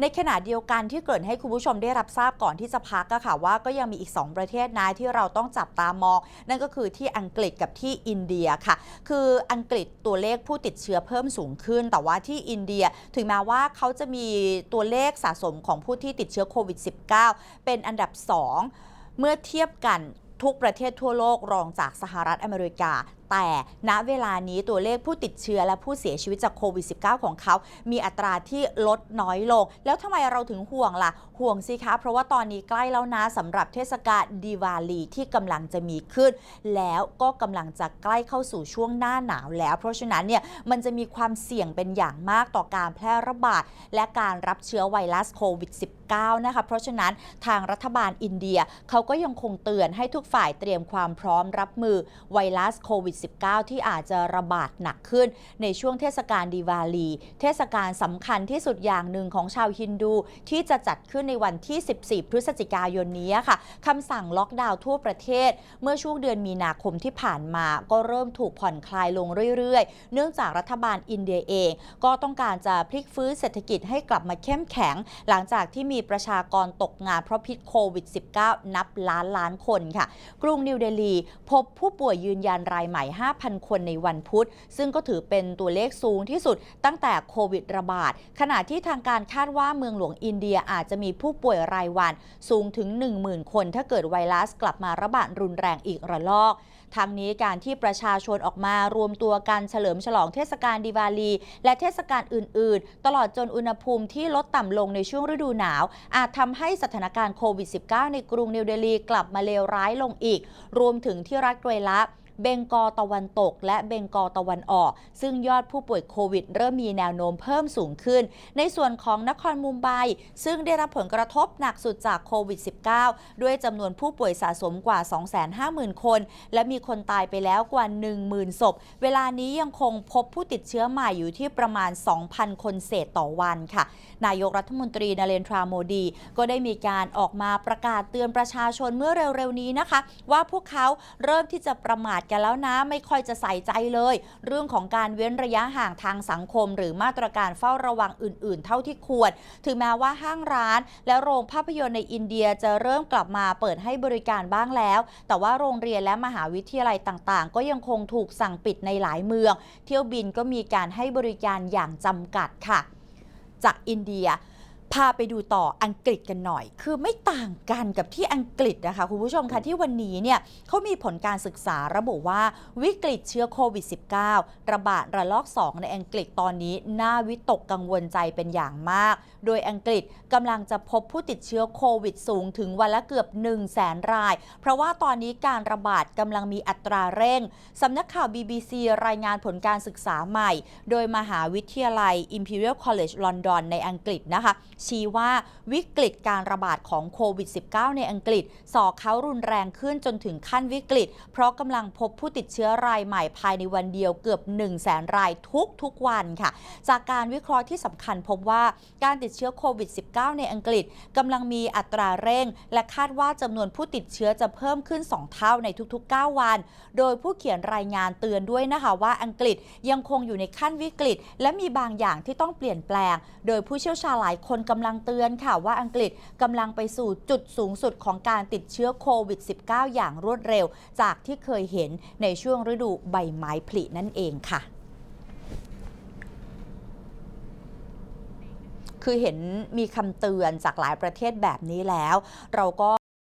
ในขณะเดียวกันที่เกริ่นให้คุณผู้ชมได้รับทราบก่อนที่จะพักก็ค่ะว่าก็ยังมีอีก 2 ประเทศนะที่เราต้องจับตามอง นั่นก็คือที่อังกฤษกับที่อินเดียค่ะ คืออังกฤษตัวเลขผู้ติดเชื้อเพิ่มสูงขึ้น แต่ว่าที่อินเดียถึงแม้ว่าเขาจะมีตัวเลขสะสมของผู้ที่ติดเชื้อโควิด -19 เป็นอันดับ 2 เมื่อเทียบกัน ทุกประเทศทั่วโลกรองจากสหรัฐอเมริกา แต่ณเวลานี้ตัวเลขผู้ติดเชื้อและผู้เสียชีวิตจากโควิด -19 ของเขา มีอัตราที่ลดน้อยลง แล้วทำไมเราถึงห่วงล่ะ ห่วงสิคะ เพราะว่าตอนนี้ใกล้แล้วนะสำหรับเทศกาลดีวาลีที่กำลังจะมีขึ้น แล้วก็กำลังจะใกล้เข้าสู่ช่วงหน้าหนาวแล้ว เพราะฉะนั้นเนี่ยมันจะมีความเสี่ยงเป็นอย่างมากต่อการแพร่ระบาดและการรับเชื้อไวรัสโควิด -19 9 นะคะ เพราะฉะนั้นทางรัฐบาลอินเดียเขาก็ยังคงเตือนให้ทุกฝ่ายเตรียมความพร้อมรับมือไวรัสโควิด -19 ที่อาจจะระบาดหนักขึ้น ในช่วงเทศกาลดีวาลี เทศกาลสำคัญที่สุดอย่างหนึ่งของชาวฮินดู ที่จะจัดขึ้นในวันที่ 14 พฤศจิกายนนี้ค่ะคำสั่งล็อกดาวน์ทั่วประเทศ เมื่อช่วงเดือนมีนาคมที่ผ่านมา ก็เริ่มถูกผ่อนคลายลงเรื่อยๆ เนื่องจากรัฐบาลอินเดียเอง ก็ต้องการจะพลิกฟื้นเศรษฐกิจให้กลับมาเข้มแข็ง หลังจากที่มีีประชากรตกงานเพราะพิษโควิด -19 นับล้านล้านคนค่ะ กรุงนิวเดลีพบผู้ป่วยยืนยันรายใหม่ 5,000 คนในวันพุธ ซึ่งก็ถือเป็นตัวเลขสูงที่สุดตั้งแต่โควิดระบาด ขณะที่ทางการคาดว่าเมืองหลวงอินเดียอาจจะมีผู้ป่วยรายวันสูงถึง 10,000 คน ถ้าเกิดไวรัสกลับมาระบาดรุนแรงอีกระลอกทางนี้การที่ประชาชนออกมารวมตัวกันเฉลิมฉลองเทศกาลดิวาลี และเทศกาลอื่น ๆ ตลอดจนอุณหภูมิที่ลดต่ำลงในช่วงฤดูหนาวอาจทำให้สถานการณ์โควิด -19 ในกรุงนิวเดลีกลับมาเลวร้ายลงอีก รวมถึงที่รัฐเกรละ เบงกอลตะวันตก และเบงกอลตะวันออก ซึ่งยอดผู้ป่วยโควิด เริ่มมีแนวโน้มเพิ่มสูงขึ้น ในส่วนของนครมุมไบ ซึ่งได้รับผลกระทบหนักสุดจากโควิด -19 ด้วยจำนวนผู้ป่วยสะสมกว่า 250,000 คน และมีคนตายไปแล้วกว่า 10,000 ศพ เวลานี้ยังคงพบผู้ติดเชื้อใหม่อยู่ที่ประมาณ 2,000 คนเศษต่อวันค่ะ นายกรัฐมนตรีนเรนทราโมดี ก็ได้มีการออกมาประกาศเตือนประชาชนเมื่อเร็วๆนี้นะคะ ว่าพวกเขาเริ่มที่จะประมาทกันแล้วนะไม่ค่อยจะใส่ใจเลย เรื่องของการเว้นระยะห่างทางสังคม หรือมาตรการเฝ้าระวังอื่น ๆ เท่าที่ควร ถึงแม้ว่าห้างร้าน และโรงภาพยนตร์ในอินเดียจะเริ่มกลับมาเปิดให้บริการบ้างแล้ว แต่ว่าโรงเรียนและมหาวิทยาลัยต่างๆ ก็ยังคงถูกสั่งปิดในหลายเมือง เที่ยวบินก็มีการให้บริการอย่างจำกัดค่ะ จากอินเดีย พาไปดูต่ออังกฤษกันหน่อย คือไม่ต่างกันกับที่อังกฤษนะคะคุณผู้ชมคะที่วันนี้เนี่ยเขามีผลการศึกษาระบุว่าวิกฤตเชื้อโควิด -19 ระบาดระลอก 2 ในอังกฤษตอนนี้น่าวิตกกังวลใจเป็นอย่างมาก โดยอังกฤษกำลังจะพบผู้ติดเชื้อโควิดสูงถึงวันละเกือบ 1 0 0 0 0แสนราย เพราะว่าตอนนี้การระบาดกำลังมีอัตราเร่งสำนักข่าว BBC รายงานผลการศึกษาใหม่ โดยมหาวิทยาลัย Imperial College London ในอังกฤษนะคะชี้ว่าวิกฤตการระบาดของโควิด -19 ในอังกฤษส่อเขารุนแรงขึ้นจนถึงขั้นวิกฤต เพราะกำลังพบผู้ติดเชื้อรายใหม่ภายในวันเดียวเกือบ 1 0 0 0 0แสนรายทุกทุกๆวันค่ะ จากการวิเคราะห์ที่สำคัญพบว่าการติดเชื้อโควิด -19 ในอังกฤษกำลังมีอัตราเร่ง และคาดว่าจำนวนผู้ติดเชื้อจะเพิ่มขึ้น 2 เท่าในทุก ๆ 9 วัน โดยผู้เขียนรายงานเตือนด้วยนะคะว่าอังกฤษยังคงอยู่ในขั้นวิกฤต และมีบางอย่างที่ต้องเปลี่ยนแปลง โดยผู้เชี่ยวชาญหลายคนกำลังเตือนค่ะว่าอังกฤษกำลังไปสู่จุดสูงสุดของการติดเชื้อโควิด -19 อย่างรวดเร็ว จากที่เคยเห็นในช่วงฤดูใบไม้ผลินั่นเองค่ะคือเห็นมีคำเตือนจากหลายประเทศแบบนี้แล้ว เราก็